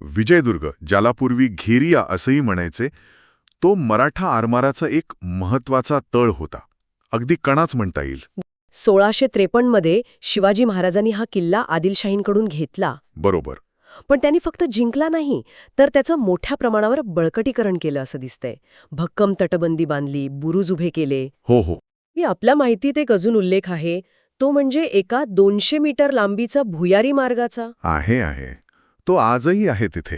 विजयदुर्ग ज्याला पूर्वी घेरिया असंही म्हणायचे तो मराठा आरमाराचा एक महत्त्वाचा तळ होता. अगदी कणाच म्हणता येईल. सोळाशे त्रेपन्नमध्ये शिवाजी महाराजांनी हा किल्ला आदिलशाहींकडून घेतला. बरोबर. पण त्यांनी फक्त जिंकला नाही तर त्याचं मोठ्या प्रमाणावर बळकटीकरण केलं असं दिसतंय. भक्कम तटबंदी बांधली बुरुज उभे केले. हो हो. मी आपल्या माहितीत एक अजून उल्लेख आहे. तो म्हणजे एका दोनशे मीटर लांबीचा भुयारी मार्गाचा. आहे आहे. तो आजही आहे तिथे.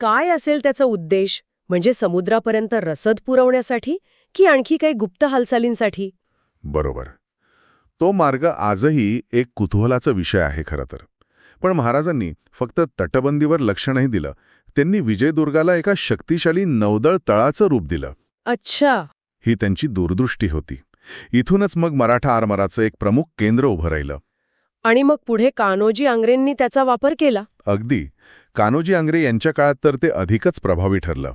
काय असेल त्याचा उद्देश? म्हणजे समुद्रापर्यंत रसद पुरवण्यासाठी की आणखी काही गुप्त हालचालींसाठी? बरोबर. तो मार्ग आजही एक कुतूहलाचा विषय आहे खरं तर. पण महाराजांनी फक्त तटबंदीवर लक्ष नाही दिलं. त्यांनी विजयदुर्गाला एका शक्तिशाली नौदळ तळाचं रूप दिलं. अच्छा. ही त्यांची दूरदृष्टी होती. इथूनच मग मराठा आरमाराचं एक प्रमुख केंद्र उभं राहिलं. आणि मग पुढे कान्होजी आंग्रेंनी त्याचा वापर केला. अगदी. कान्होजी आंग्रे यांच्या काळात तर ते अधिकच प्रभावी ठरलं.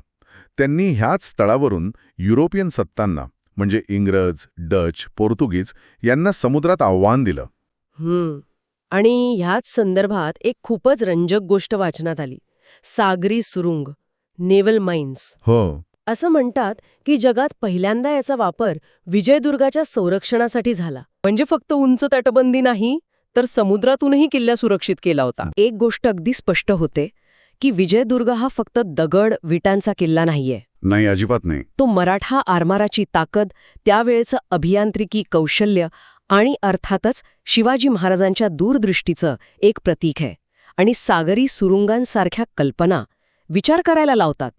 त्यांनी ह्याच तळावरून युरोपियन सत्तांना म्हणजे इंग्रज डच पोर्तुगीज यांना समुद्रात आव्हान दिलं. हम्म. आणि ह्याच संदर्भात एक खूपच रंजक गोष्ट वाचनात आली. सागरी सुरुंग नेव्हल माइन्स. हो. असं म्हणतात की जगात पहिल्यांदा याचा वापर विजयदुर्गाच्या संरक्षणासाठी झाला. म्हणजे फक्त उंच तटबंदी नाही तर समुद्रातूनही किल्ला सुरक्षित केला होता. एक गोष्ट अगदी स्पष्ट होते की विजयदुर्ग हा फक्त दगड विटांचा किल्ला नाहीये. नाही अजिबात नाही. तो मराठा आरमाराची ताकद त्यावेळेचं अभियांत्रिकी कौशल्य आणि अर्थातच शिवाजी महाराजांच्या दूरदृष्टीचं एक प्रतीक आहे. आणि सागरी सुरुंगांसारख्या कल्पना विचार करायला लावतात.